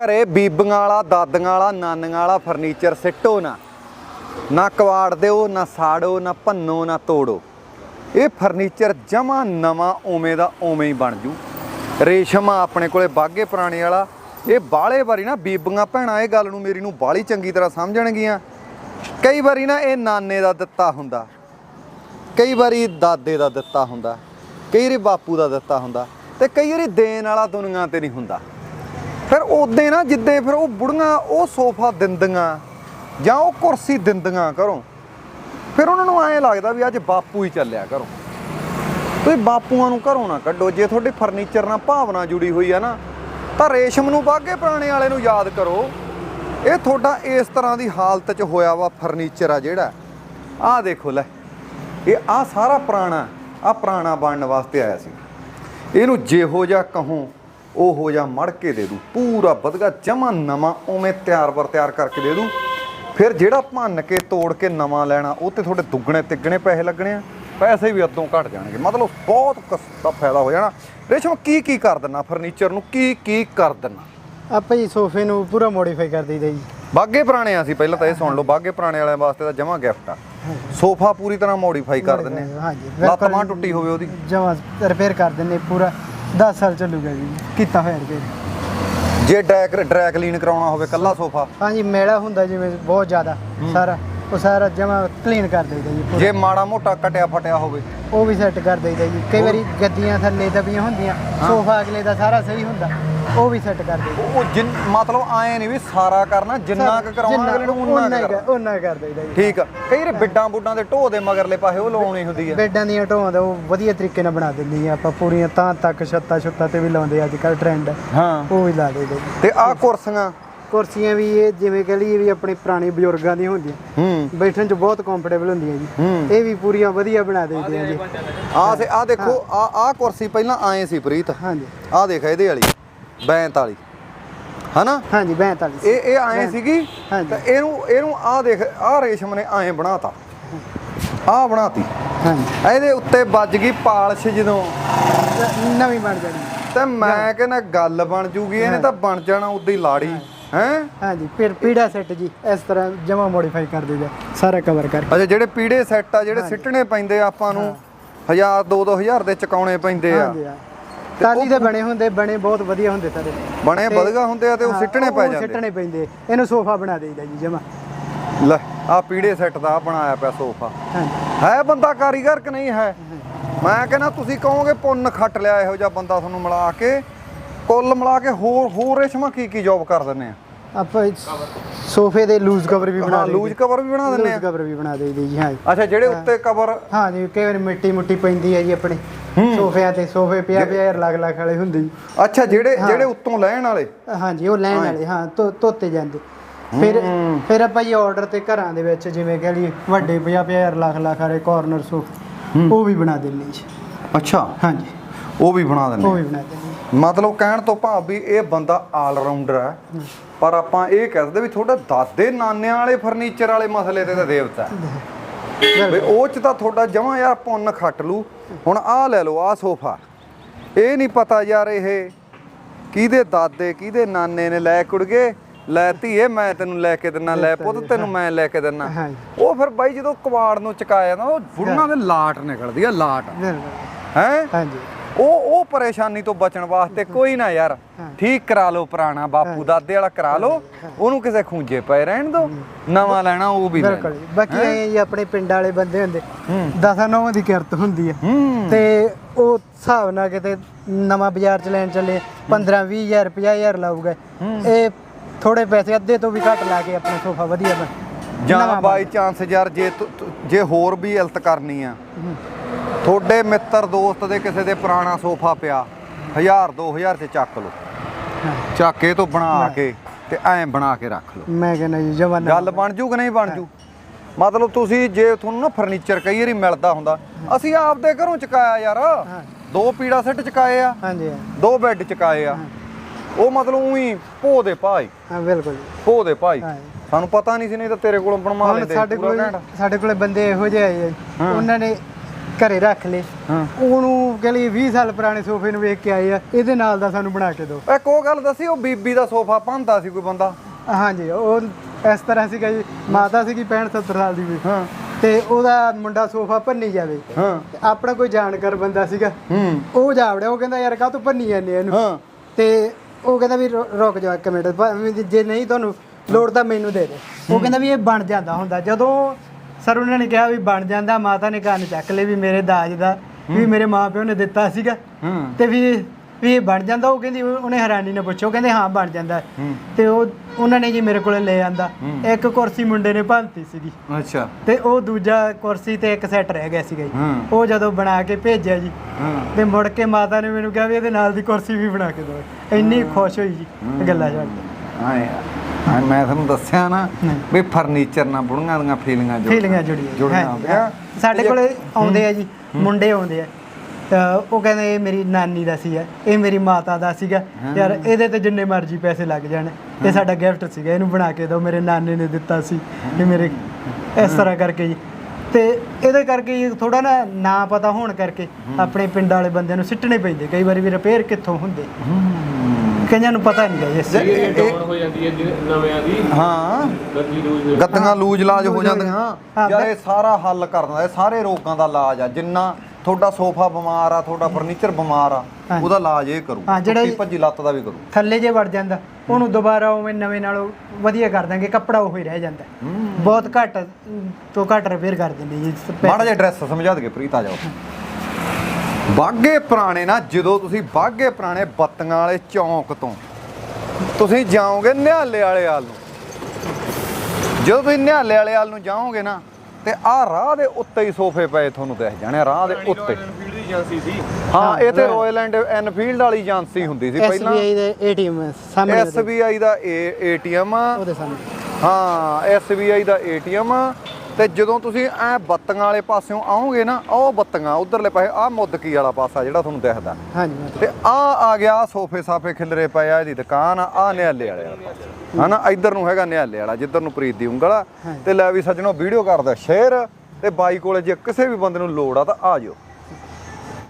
ਘਰੇ ਬੀਬੀਆਂ ਵਾਲਾ, ਦਾਦੀਆਂ ਵਾਲਾ, ਨਾਨੀਆਂ ਵਾਲਾ ਫਰਨੀਚਰ ਸਿੱਟੋ ਨਾ। ਨਾ ਕਵਾੜ ਦਿਓ, ਨਾ ਸਾੜੋ, ਨਾ ਭੰਨੋ, ਨਾ ਤੋੜੋ। ਇਹ ਫਰਨੀਚਰ ਜਮਾ ਨਵਾਂ ਓਵੇਂ ਦਾ ਓਵੇਂ ਹੀ ਬਣ ਜੂ। ਰੇਸ਼ਮ ਆਪਣੇ ਕੋਲੇ ਬਾਗੇ ਪੁਰਾਣੇ ਵਾਲਾ। ਇਹ ਬਾਲੇ ਵਾਰੀ ਨਾ ਬੀਬੀਆਂ ਭੈਣਾਂ, ਇਹ ਗੱਲ ਨੂੰ ਮੇਰੀ ਨੂੰ ਬਾਲੀ ਚੰਗੀ ਤਰ੍ਹਾਂ ਸਮਝਣਗੀਆਂ। ਕਈ ਵਾਰੀ ਨਾ ਇਹ ਨਾਨੇ ਦਾ ਦਿੱਤਾ ਹੁੰਦਾ। ਕਈ ਵਾਰੀ ਦਾਦੇ ਦਾ ਦਿੱਤਾ ਹੁੰਦਾ। ਕਈ ਵਾਰੀ ਬਾਪੂ ਦਾ ਦਿੱਤਾ ਹੁੰਦਾ। ਤੇ ਕਈ ਵਾਰੀ ਦੇਣ ਵਾਲਾ ਦੁਨੀਆ ਤੇ ਨਹੀਂ ਹੁੰਦਾ। ਫਿਰ ਉਦੋਂ ਨਾ ਜਿੱਦੇ ਫਿਰ ਉਹ ਬੁੜੀਆਂ ਉਹ ਸੋਫਾ ਦਿੰਦੀਆਂ ਜਾਂ ਉਹ ਕੁਰਸੀ ਦਿੰਦੀਆਂ ਘਰੋਂ, ਫਿਰ ਉਹਨਾਂ ਨੂੰ ਐਂ ਲੱਗਦਾ ਵੀ ਅੱਜ ਬਾਪੂ ਹੀ ਚੱਲਿਆ ਘਰੋਂ। ਤੁਸੀਂ ਬਾਪੂਆਂ ਨੂੰ ਘਰੋਂ ਨਾ ਕੱਢੋ, ਜੇ ਤੁਹਾਡੇ ਫਰਨੀਚਰ ਨਾਲ ਭਾਵਨਾ ਜੁੜੀ ਹੋਈ ਆ ਨਾ, ਤਾਂ ਰੇਸ਼ਮ ਨੂੰ ਬਾਗੇ ਪੁਰਾਣੇ ਵਾਲੇ ਨੂੰ ਯਾਦ ਕਰੋ। ਇਹ ਤੁਹਾਡਾ ਇਸ ਤਰ੍ਹਾਂ ਦੀ ਹਾਲਤ 'ਚ ਹੋਇਆ ਵਾ ਫਰਨੀਚਰ ਆ ਜਿਹੜਾ। ਆਹ ਦੇਖੋ ਲੈ, ਇਹ ਆ ਸਾਰਾ ਪੁਰਾਣਾ ਆ ਪੁਰਾਣਾ ਬਣਨ ਵਾਸਤੇ ਆਇਆ ਸੀ। ਇਹਨੂੰ ਜਿਹੋ ਜਿਹਾ ਕਹੋ ਉਹੋ ਜਿਹਾ ਮੜ ਕੇ ਦੇ ਦੂ। ਪੂਰਾ ਵਧਗਾ ਜਮਾ ਨਵਾਂ ਉਵੇਂ ਤਿਆਰ ਵਰ ਤਿਆਰ ਕਰਕੇ ਦੇ ਦੂ। ਫਿਰ ਜਿਹੜਾ ਭੰਨ ਕੇ ਤੋੜ ਕੇ ਨਵਾਂ ਲੈਣਾ ਉਹ ਤੇ ਤੁਹਾਡੇ ਦੁੱਗਣੇ ਤਿੱਗਣੇ ਪੈਸੇ ਲੱਗਣੇ ਆ। ਪੈਸੇ ਵੀ ਅੱਧੋਂ ਘਟ ਜਾਣਗੇ। ਮਤਲਬ ਬਹੁਤ ਦਾ ਫਾਇਦਾ ਹੋ ਜਾਣਾ। ਰੇਸ਼ਮ ਕੀ ਕੀ ਕਰ ਦਿੰਨਾ ਫਰਨੀਚਰ ਨੂੰ? ਕੀ ਕੀ ਕਰ ਦਿੰਨਾ? ਆਪਾਂ ਜੀ ਸੋਫੇ ਨੂੰ ਪੂਰਾ ਮੋਡੀਫਾਈ ਕਰ ਦਈਦਾ ਜੀ। ਬਾਗੇ ਪੁਰਾਣੇ ਆ ਸੀ ਪਹਿਲਾਂ ਤਾਂ ਇਹ ਸੁਣ ਲਓ ਬਾਗੇ ਪੁਰਾਣੇ ਵਾਲਿਆਂ ਵਾਸਤੇ ਤਾਂ ਜਮਾ ਗਿਫਟ ਆ। ਸੋਫਾ ਪੂਰੀ ਤਰ੍ਹਾਂ ਮੋਡੀਫਾਈ ਕਰ ਦਿੰਨੇ। ਹਾਂਜੀ। ਲੱਤ ਮਾਂ ਟੁੱਟੀ ਹੋਵੇ ਉਹਦੀ। ਜਮਾ ਰਿਪੇਅਰ ਕਰ ਦਿੰਨੇ ਪੂਰਾ। 10 ਸਾਲ ਚੱਲੂਗਾ ਜੀ ਕੀਤਾ ਹੋਇਆ ਰਿਪੇਅਰ ਜੇ ਡਰੈਕ ਡਰੈ ਕਲੀਨ ਕਰਾਉਣਾ ਹੋਵੇ ਕੱਲਾ ਸੋਫਾ? ਹਾਂਜੀ ਮੇਲਾ ਹੁੰਦਾ ਜਿਵੇਂ ਬਹੁਤ ਜ਼ਿਆਦਾ ਸਾਰਾ। ਉਹ ਸਾਰਾ ਜਮਾ ਕਲੀਨ ਕਰ ਦਈਦਾ ਜੀ ਪੂਰਾ। ਜੇ ਮਾੜਾ ਮੋਟਾ ਕਟਿਆ ਫਟਿਆ ਹੋਵੇ? ਉਹ ਵੀ ਸੈੱਟ ਕਰ ਦਈਦਾ ਜੀ। ਕਈ ਵਾਰੀ ਗੱਦੀਆਂ ਥੱਲੇ ਦਬੀਆਂ ਹੁੰਦੀਆਂ ਸੋਫਾ ਅਗਲੇ ਦਾ ਸਾਰਾ ਸਹੀ ਹੁੰਦਾ। ਉਹ ਵੀ ਸੈੱਟ ਕਰ ਦਈਦਾ। ਉਹ ਜਿੰਨ ਮਤਲਬ ਆਏ ਨਹੀਂ ਵੀ ਸਾਰਾ ਕਰਨਾ ਜਿੰਨਾ ਕੁ ਕਰਾਉਣਾ ਅਗਲੇ ਨੂੰ ਉਨਾ ਕੁ ਕਰਨਾ। ਉਹਨਾਂ ਕਰ ਦਈਦਾ ਜੀ। ਠੀਕ ਆ। ਕਈ ਵਾਰੀ ਬਿੱਡਾਂ ਬੁੱਡਾਂ ਦੇ ਢੋ ਦੇ ਮਗਰਲੇ ਪਾਸੇ ਉਹ ਲਾਉਣੀ ਹੁੰਦੀ ਆ। ਬੈੱਡਾਂ ਦੀਆਂ ਢੋਆਂ ਦਾ ਉਹ ਵਧੀਆ ਤਰੀਕੇ ਨਾਲ ਬਣਾ ਦਿੰਦੀ ਆ। ਆਪਾਂ ਪੂਰੀਆਂ ਤਾਂ ਤੱਕ ਛੱਤਾਂ ਛੁੱਤਾਂ ਤੇ ਵੀ ਲਾਉਂਦੇ ਅੱਜ ਕੱਲ ਟ੍ਰੈਂਡ ਹਾਂ। ਉਹ ਵੀ ਲਾ ਦਈਦਾ ਜੀ। ਤੇ ਆਹ ਕੁਰਸੀਆਂ? ਕੁਰਸੀਆਂ ਵੀ ਇਹ ਜਿਵੇਂ ਕਹ ਲਈਏ ਵੀ ਆਪਣੇ ਪੁਰਾਣੇ ਬਜ਼ੁਰਗਾਂ ਦੀਆਂ ਹੁੰਦੀਆਂ। ਹੂੰ। ਬੈਠਣ 'ਚ ਬਹੁਤ ਕੰਫਰਟੇਬਲ ਹੁੰਦੀਆਂ ਜੀ। ਹੂੰ। ਇਹ ਵੀ ਪੂਰੀਆਂ ਵਧੀਆ ਬਣਾ ਦਿੰਦੇ ਆ ਜੀ। ਆਹ ਸੇ ਆਹ ਦੇਖੋ ਆ ਆਹ ਕੁਰਸੀ ਪਹਿਲਾਂ ਆਏ ਸੀ ਪ੍ਰੀਤ। ਹਾਂਜੀ। ਆਹ ਦੇਖ ਇਹਦੇ ਵਾਲੀ। ਬੈਂਤ ਵਾਲੀ ਹਨਾ? ਹਾਂਜੀ 42 ਇਹ ਇਹ ਆਏ ਸੀਗੀ ਹਾਂਜੀ। ਤੇ ਇਹਨੂੰ ਇਹਨੂੰ ਆਹ ਦੇਖ ਆਹ ਰੇਸ਼ਮ ਨੇ ਐਂ ਬਣਾਤਾ। ਆਹ ਬਣਾਤੀ। ਹਾਂਜੀ। ਇਹਦੇ ਉੱਤੇ ਵੱਜ ਗਈ ਪਾਲਿਸ਼ ਜਦੋਂ। ਤੇ ਨਵੀਂ ਬਣ ਜਾਣੀ। ਤੇ ਮੈਂ ਕਹਿੰਦਾ ਗੱਲ ਬਣ ਜੂਗੀ ਇਹਨੇ ਤਾਂ ਬਣ ਜਾਣਾ ਉਦਾਂ ਹੀ ਲਾੜੀ ਹੈ? ਹਾਂਜੀ ਫਿਰ ਪੀੜਾ ਸੈੱਟ ਜੀ ਇਸ ਤਰ੍ਹਾਂ ਜਮਾ ਮੋਡੀਫਾਈ ਕਰ ਦਈਦਾ ਸਾਰਾ ਕਵਰ ਕਰਕੇ। ਅੱਛਾ ਜਿਹੜੇ ਪੀੜੇ ਸੈੱਟ ਆ ਜਿਹੜੇ ਸਿੱਟਣੇ ਪੈਂਦੇ ਆਪਾਂ ਨੂੰ 1000 2 2000 ਦੇ ਚਕਾਉਣੇ ਪੈਂਦੇ ਆ। ਟਾਲੀ ਦੇ ਬਣੇ ਹੁੰਦੇ ਬਣੇ ਬਹੁਤ ਵਧੀਆ ਹੁੰਦੇ ਸਾਰੇ ਬਣੇ ਵਧਗਾ ਹੁੰਦੇ ਆ ਤੇ ਉਹ ਸਿੱਟਣੇ ਪੈ ਜਾਂਦੇ। ਸਿੱਟਣੇ ਪੈਂਦੇ। ਇਹਨੂੰ ਸੋਫਾ ਬਣਾ ਦਈਦਾ ਜੀ ਜਮਾ। ਲੈ ਆ ਪੀੜੇ ਸੈੱਟ ਦਾ ਬਣਾਇਆ ਪਿਆ ਸੋਫਾ। ਹੈ। ਬੰਦਾ ਕਾਰੀਗਰ ਕਿ ਨਹੀਂ ਹੈ? ਮੈਂ ਕਹਿੰਦਾ ਤੁਸੀਂ ਕਹੋਗੇ ਪੁੰਨ ਖੱਟ ਲਿਆ ਇਹੋ ਜਿਹਾ ਬੰਦਾ ਤੁਹਾਨੂੰ ਮਿਲਾ ਕੇ ਕੁੱਲ ਮਿਲਾ ਕੇ ਹੋਰ ਹੋਰ ਰੇਸ਼ਮਾ ਕੀ ਕੀ ਜੌਬ ਕਰ ਦਿੰਨੇ ਆ? ਆਪਾਂ ਸੋਫੇ ਦੇ ਲੂਜ਼ ਕਵਰ ਵੀ ਬਣਾ ਦਈਦੇ। ਲੂਜ਼ ਕਵਰ ਵੀ ਬਣਾ ਦਿੰਨੇ ਲੂਜ਼ ਕਵਰ ਵੀ ਬਣਾ ਦਈਦੇ ਜੀ ਹਾਂ। ਅੱਛਾ ਜਿਹੜੇ ਉੱਤੇ ਕਵਰ ਹਾਂ ਜੀ ਕਈ ਵਾਰੀ ਮਿੱਟੀ ਮੁੱਟੀ ਪੈਂਦੀ ਹੈ ਜੀ ਆਪਣੇ। ਸੋਫਿਆਂ ਤੇ ਸੋਫੇ ਪਿਆ ਪਿਆ ਯਾਰ ਲੱਗ ਲੱਗ ਵਾਲੇ ਹੁੰਦੇ ਜੀ। ਅੱਛਾ ਜਿਹੜੇ ਜਿਹੜੇ ਉੱਤੋਂ ਲੈਣ ਵਾਲੇ? ਹਾਂਜੀ ਉਹ ਲੈਣ ਵਾਲੇ ਹਾਂ ਧੋਤੇ ਜਾਂਦੇ। ਫਿਰ ਫਿਰ ਆਪਾਂ ਜੀ ਆਰਡਰ ਤੇ ਘਰਾਂ ਦੇ ਵਿੱਚ ਜਿਵੇਂ ਕਹ ਲਈਏ ਵੱਡੇ 50 ਹਜ਼ਾਰ ਲੱਖ ਲੱਖ ਵਾਲੇ ਕਾਰਨਰ ਸੋਫੇ ਉਹ ਵੀ ਬਣਾ ਦਿੰਦੇ ਜੀ। ਅੱਛਾ। ਹਾਂਜੀ। ਉਹ ਵੀ ਬਣਾ ਉਹ ਦਿੰਨੇ ਵੀ ਬਣਾ ਦਿੰਦੇ ਮਤਲਬ ਕਹਿਣ ਤੋਂ ਭਾਵ ਵੀ ਇਹ ਬੰਦਾ ਆਲ ਰਾਊਂਡਰ ਹੈ। ਪਰ ਆਪਾਂ ਇਹ ਕਹਿ ਸਕਦੇ ਵੀ ਤੁਹਾਡਾ ਦਾਦੇ ਨਾਨਿਆਂ ਵਾਲੇ ਫਰਨੀਚਰ ਵਾਲੇ ਮਸਲੇ ਤੇ ਤਾਂ ਦੇਵਤਾ ਹੈ। ਵੀ ਉਹ ਚ ਤਾਂ ਤੁਹਾਡਾ ਜਮਾ ਯਾਰ ਪੁੰਨ ਖੱਟ ਲੂ। ਹੁਣ ਆਹ ਲੈ ਲਓ ਆਹ ਸੋਫਾ। ਇਹ ਨਹੀਂ ਪਤਾ ਯਾਰ ਇਹ ਕਿਹਦੇ ਦਾਦੇ ਕਿਹਦੇ ਨਾਨੇ ਨੇ ਲੈ ਕੁੜਗੇ। ਲੈ ਧੀਏ ਮੈਂ ਤੈਨੂੰ ਲੈ ਕੇ ਦਿੰਨਾ ਲੈ ਪੁੱਤ ਤੈਨੂੰ ਮੈਂ ਲੈ ਕੇ ਦਿੰਨਾ। ਉਹ ਫਿਰ ਬਾਈ ਜਦੋਂ ਕਵਾੜ ਨੂੰ ਚਕਾਇਆ ਨਾ ਉਹ ਬੁੜਨਾ ਦੇ ਲਾਟ ਨਿਕਲਦੀ ਆ ਲਾਟ। ਹੈ? ਹਾਂਜੀ ਉਹ ਉਹ ਪਰੇਸ਼ਾਨੀ ਤੋਂ ਬਚਣ ਵਾਸਤੇ ਕੋਈ ਨਾ ਯਾਰ ਠੀਕ ਕਰਾ ਲਓ ਪੁਰਾਣਾ ਬਾਪੂ ਦਾਦੇ ਵਾਲਾ ਕਰਾ ਲਓ ਉਹਨੂੰ ਕਿਸੇ ਖੂੰਜੇ ਪਏ ਰਹਿਣ ਦਿਓ ਨਵਾਂ ਲੈਣਾ ਉਹ ਵੀ ਬਿਲਕੁਲ। ਬਾਕੀ ਐਂ ਜੀ ਆਪਣੇ ਪਿੰਡ ਵਾਲੇ ਬੰਦੇ ਹੁੰਦੇ। ਦਸਾਂ ਨੌਵਾਂ ਦੀ ਕਿਰਤ ਹੁੰਦੀ ਹੈ। ਤੇ ਉਹ ਹਿਸਾਬ ਨਾਲ ਕਿਤੇ ਨਵਾਂ ਬਾਜ਼ਾਰ ਚ ਲੈਣ ਚੱਲੇ 15 20000 50000 ਲਾਊਗਾ। ਇਹ ਥੋੜੇ ਪੈਸੇ ਅੱਧੇ ਤੋਂ ਵੀ ਘੱਟ ਲਾ ਕੇ ਆਪਣਾ ਸੋਫਾ ਵਧੀਆ ਬਣ ਜਾਂ ਬਾਈ ਚਾਂਸ ਯਾਰ ਜੇ ਜੇ ਹੋਰ ਵੀ ਇਲਤ ਕਰਨੀ ਆ ਤੁਹਾਡੇ ਮਿੱਤਰ ਦੋਸਤ ਦੇ ਕਿਸੇ ਦੇ ਪੁਰਾਣਾ ਸੋਫਾ ਪਿਆ। 1000 2000 ਚ ਚੱਕ ਲਓ। ਹਾਂ। ਚੱਕ ਕੇ ਤੋਂ ਬਣਾ ਕੇ ਤੇ ਐਂ ਬਣਾ ਕੇ ਰੱਖ ਲਓ। ਮੈਂ ਕਹਿੰਦਾ ਜੀ ਜਵਾਨ ਗੱਲ ਬਣ ਜੂ ਕਿ ਨਹੀਂ ਬਣ ਜੂ? ਮਤਲਬ ਤੁਸੀਂ ਜੇ ਤੁਹਾਨੂੰ ਨਾ ਫਰਨੀਚਰ ਕਈ ਵਾਰੀ ਮਿਲਦਾ ਹੁੰਦਾ ਅਸੀਂ ਆਪਦੇ ਘਰੋਂ ਚਕਾਇਆ ਯਾਰ। ਦੋ ਪੀੜਾ ਸੈੱਟ ਚਕਾਏ ਆ। ਹਾਂਜੀ। ਦੋ ਬੈੱਡ ਚਕਾਏ ਆ। ਉਹ ਮਤਲਬ ਉਹੀ ਭੋ ਦੇ ਭਾਈ ਹਾਂ ਬਿਲਕੁਲ। ਭੋ ਦੇ ਭਾਈ। ਸਾਨੂੰ ਪਤਾ ਨਹੀਂ ਸੀ ਨਹੀਂ ਤਾਂ ਤੇਰੇ ਕੋਲੋਂ ਬਣਵਾ ਲੈਂਦੇ। ਸਾਡੇ ਕੋਲ। ਸਾਡੇ ਕੋਲੇ ਬੰਦੇ ਇਹੋ ਜਿਹੇ ਆਏ। ਉਹਨਾਂ ਨੇ ਘਰੇ ਰੱਖ ਹਾਂ। ਉਹਨੂੰ ਕਹ ਲਈ 20 ਸਾਲ ਪੁਰਾਣੇ ਸੋਫੇ ਨੂੰ ਵੇਖ ਕੇ ਆਏ ਆ ਇਹਦੇ ਨਾਲ ਦਾ ਸਾਨੂੰ ਬਣਾ ਕੇ ਦਿਓ ਇੱਕ ਉਹ ਗੱਲ ਦੱਸੀ ਉਹ ਬੀਬੀ ਦਾ ਸੋਫਾ ਭੰਦਾ ਸੀ ਕੋਈ ਬੰਦਾ? ਹਾਂਜੀ ਉਹ ਇਸ ਤਰ੍ਹਾਂ ਸੀਗਾ ਜੀ ਮਾਤਾ ਸੀਗੀ 65 70 ਸਾਲ ਦੀ ਵੀ। ਹਾਂ। ਤੇ ਉਹਦਾ ਮੁੰਡਾ ਸੋਫਾ ਭੰਨੀ ਜਾਵੇ। ਹਾਂ। ਆਪਣਾ ਕੋਈ ਜਾਣਕਾਰ ਬੰਦਾ ਸੀਗਾ। ਹੂੰ। ਉਹ ਜਾਵੜਿਆ ਉਹ ਕਹਿੰਦਾ ਯਾਰ ਕਾਹ ਤੂੰ ਭੰਨੀ ਜਾਂਦੇ ਇਹਨੂੰ? ਹਾਂ। ਤੇ ਉਹ ਕਹਿੰਦਾ ਵੀ ਰੁਕ ਜਾ ਇੱਕ ਮਿੰਟ ਜੇ ਨਹੀਂ ਤੁਹਾਨੂੰ ਲੋੜ ਤਾਂ ਮੈਨੂੰ ਦੇ ਦੇ। ਉਹ ਕਹਿੰਦਾ ਵੀ ਇਹ ਬਣ ਜਾਂਦਾ ਹੁੰਦਾ। ਜਦੋਂ ਸਰ ਉਹਨਾਂ ਨੇ ਕਿਹਾ ਵੀ ਬਣ ਜਾਂਦਾ ਮਾਤਾ ਨੇ ਕੰਨ ਚੱਕ ਲਏ ਵੀ ਮੇਰੇ ਦਾਜ ਦਾ ਵੀ ਮੇਰੇ ਮਾਪਿਓ ਨੇ ਦਿੱਤਾ ਸੀਗਾ। ਹੂੰ। ਤੇ ਵੀ ਵੀ ਇਹ ਬਣ ਜਾਂਦਾ ਉਹ ਕਹਿੰਦੀ ਉਹਨੇ ਹੈਰਾਨੀ ਨਾਲ ਪੁੱਛਿਆ ਉਹ ਕਹਿੰਦੇ ਹਾਂ ਬਣ ਜਾਂਦਾ। ਹੂੰ। ਤੇ ਉਹ ਉਹਨਾਂ ਨੇ ਜੀ ਮੇਰੇ ਕੋਲੇ ਲੈ ਆਂਦਾ। ਇੱਕ ਕੁਰਸੀ ਮੁੰਡੇ ਨੇ ਭੰਤੀ ਸੀਗੀ। ਅੱਛਾ। ਤੇ ਉਹ ਦੂਜਾ ਕੁਰਸੀ ਤੇ ਇੱਕ ਸੈੱਟ ਰਹਿ ਗਿਆ ਸੀਗਾ ਜੀ। ਹੂੰ। ਉਹ ਜਦੋਂ ਬਣਾ ਕੇ ਭੇਜਿਆ ਜੀ ਹਾਂ। ਤੇ ਮੁੜ ਕੇ ਮਾਤਾ ਨੇ ਮੈਨੂੰ ਕਿਹਾ ਵੀ ਇਹਦੇ ਨਾਲ ਦੀ ਕੁਰਸੀ ਵੀ ਬਣਾ ਕੇ ਦਿਓ। ਇੰਨੀ ਖੁਸ਼ ਹੋਈ ਜੀ ਗੱਲਾਂ ਛੱਡ ਕੇ। ਆਏ ਆ ਮੈਂ ਤੁਹਾਨੂੰ ਦੱਸਿਆ ਨਾ। ਵੀ ਫਰਨੀਚਰ ਨਾਲ ਬੁੜੀਆਂ ਦੀਆਂ ਫੀਲਿੰਗਾਂ ਜੁੜ ਫੀਲਿੰਗਾਂ ਜੁੜੀਆਂ ਜੁੜੀਆਂ। ਹਾਂ। ਸਾਡੇ ਕੋਲੇ ਆਉਂਦੇ ਆ ਜੀ ਮੁੰਡੇ ਆਉਂਦੇ ਆ। ਉਹ ਕਹਿੰਦੇ ਇਹ ਮੇਰੀ ਨਾਨੀ ਦਾ ਸੀ ਇਹ ਮੇਰੀ ਮਾਤਾ ਦਾ ਸੀਗਾ। ਯਾਰ ਇਹਦੇ ਤੇ ਜਿੰਨੇ ਮਰਜ਼ੀ ਪੈਸੇ ਲੱਗ ਜਾਣ ਇਹ ਸਾਡਾ ਗਿਫਟ ਸੀਗਾ ਇਹਨੂੰ ਬਣਾ ਕੇ ਦਿਓ ਮੇਰੇ ਨਾਨੇ ਨੇ ਦਿੱਤਾ ਸੀ ਇਹ ਮੇਰੇ ਇਸ ਤਰ੍ਹਾਂ ਕਰਕੇ ਜੀ। ਤੇ ਇਹਦੇ ਕਰਕੇ ਥੋੜਾ ਨਾ ਨਾ ਪਤਾ ਹੋਣ ਕਰਕੇ ਆਪਣੇ ਪਿੰਡ ਵਾਲੇ ਬੰਦਿਆਂ ਨੂੰ ਸਿੱਟਣੇ ਪੈਂਦੇ ਕਈ ਵਾਰੀ ਵੀ ਰਿਪੇਅਰ ਕਿੱਥੋਂ ਹੁੰਦੇ। ਕਈਆਂ ਨੂੰ ਪਤਾ ਨਹੀਂ ਗਾ ਇਸ ਜੇ- ਇਹ ਡਾਊਨ ਹੋ ਜਾਂਦੀ ਹੈ ਜਿ- ਨਵਿਆਂ ਦੀ। ਹਾਂ। ਗੱਦੀ ਲੂਜ਼। ਗੱਦੀਆਂ ਲੂਜ ਲਾਜ ਹੋ ਜਾਂਦੀਆਂ ਹਾਂ, ਯਾਰ ਇਹ ਸਾਰਾ ਹੱਲ ਕਰ ਦਿੰਦਾ ਇਹ ਸਾਰੇ ਰੋਗਾਂ ਦਾ ਇਲਾਜ ਆ। ਜਿੰਨਾ ਤੁਹਾਡਾ ਸੋਫਾ ਬਿਮਾਰ ਆ ਤੁਹਾਡਾ ਫਰਨੀਚਰ ਬਿਮਾਰ ਆ। ਉਹਦਾ ਇਲਾਜ ਇਹ ਕਰੂ। ਹਾਂ, ਜਿਹੜਾ ਭੱਜੀ ਲੱਤ ਦਾ ਵੀ ਕਰੂ। ਥੱਲੇ ਜੇ ਵੜ ਜਾਂਦਾ ਉਹਨੂੰ ਦੁਬਾਰਾ ਉਵੇਂ ਨਵੇਂ ਨਾਲੋਂ ਵਧੀਆ ਕਰ ਦਾਂਗੇ ਕੱਪੜਾ ਉਹੀ ਰਹਿ ਜਾਂਦਾ। ਬਹੁਤ ਘੱਟ ਤੋਂ ਘੱਟ ਰਿਪੇਅਰ ਕਰ ਦਿੰਦੇ ਜੀ ਮਾੜਾ ਜਿਹਾ ਐਡਰੈਸ ਸਮਝਾ ਦਗੇ ਪ੍ਰੀਤ ਆ ਜਾਓ। ਬਾਗੇ ਪੁਰਾਣੇ ਨਾ ਜਦੋਂ ਤੁਸੀਂ ਬਾਗੇ ਪੁਰਾਣੇ ਬੱਤੀਆਂ ਵਾਲੇ ਚੌਂਕ ਤੋਂ ਤੁਸੀਂ ਜਾਓਗੇ ਨਿਹਾਲੇ ਵਾਲੇ ਹਾਲ ਨੂੰ। ਜਦੋਂ ਤੁਸੀਂ ਨਿਹਾਲੇ ਵਾਲੇ ਹਾਲ ਨੂੰ ਜਾਓਗੇ ਨਾ ਤੇ ਆਹ ਰਾਹ ਦੇ ਉੱਤੇ ਹੀ ਸੋਫੇ ਪਏ ਤੁਹਾਨੂੰ ਦਿਖ ਜਾਣੇ ਰਾਹ ਦੇ ਉੱਤੇ। ਫੀਲਡ ਦੀ ਏਜੰਸੀ ਸੀ। ਹਾਂ ਇਹ ਤੇ ਰਾਇਲ ਐਂਡ ਐਨਫੀਲਡ ਵਾਲੀ ਏਜੰਸੀ ਹੁੰਦੀ ਸੀ ਪਹਿਲਾਂ। SBI ਦੇ ATM ਸਾਹਮਣੇ SBI ਦਾ ਏਟੀਐਮ ਉਹਦੇ ਸਾਹਮਣੇ। ਹਾਂ SBI ਦਾ ਏਟੀਐਮ ਤੇ ਜਦੋਂ ਤੁਸੀਂ ਐ ਬੱਤੀਆਂ ਵਾਲੇ ਪਾਸਿਓਂ ਆਓਗੇ ਨਾ ਉਹ ਬੱਤੀਆਂ ਉਧਰਲੇ ਪਾਸੇ ਆ ਮੁੱਦਕੀ ਵਾਲਾ ਪਾਸਾ ਜਿਹੜਾ ਤੁਹਾਨੂੰ ਦਿਖਦਾ ਹਾਂਜੀ। ਤੇ ਆ ਆ ਗਿਆ ਆਹ ਸੋਫੇ ਸਾਫੇ ਖਿਲਰੇ ਪਏ ਆ ਇਹਦੀ ਦੁਕਾਨ ਆ ਆਹ ਨਿਹਾਲੇ ਵਾਲੇ ਵਾਲਾ। ਹਨਾ ਇੱਧਰ ਨੂੰ ਹੈਗਾ ਨਿਹਾਲੇ ਵਾਲਾ ਜਿੱਧਰ ਨੂੰ ਪ੍ਰੀਤ ਦੀ ਉਂਗਲ ਆ ਤੇ ਲੈ ਵੀ ਸੱਜਣੋ ਵੀਡੀਓ ਕਰਦਾ ਸ਼ੇਅਰ ਤੇ ਬਾਈ ਕੋਲੇ ਜੇ ਕਿਸੇ ਵੀ ਬੰਦੇ ਨੂੰ ਲੋੜ ਆ ਤਾਂ ਆ ਜਾਓ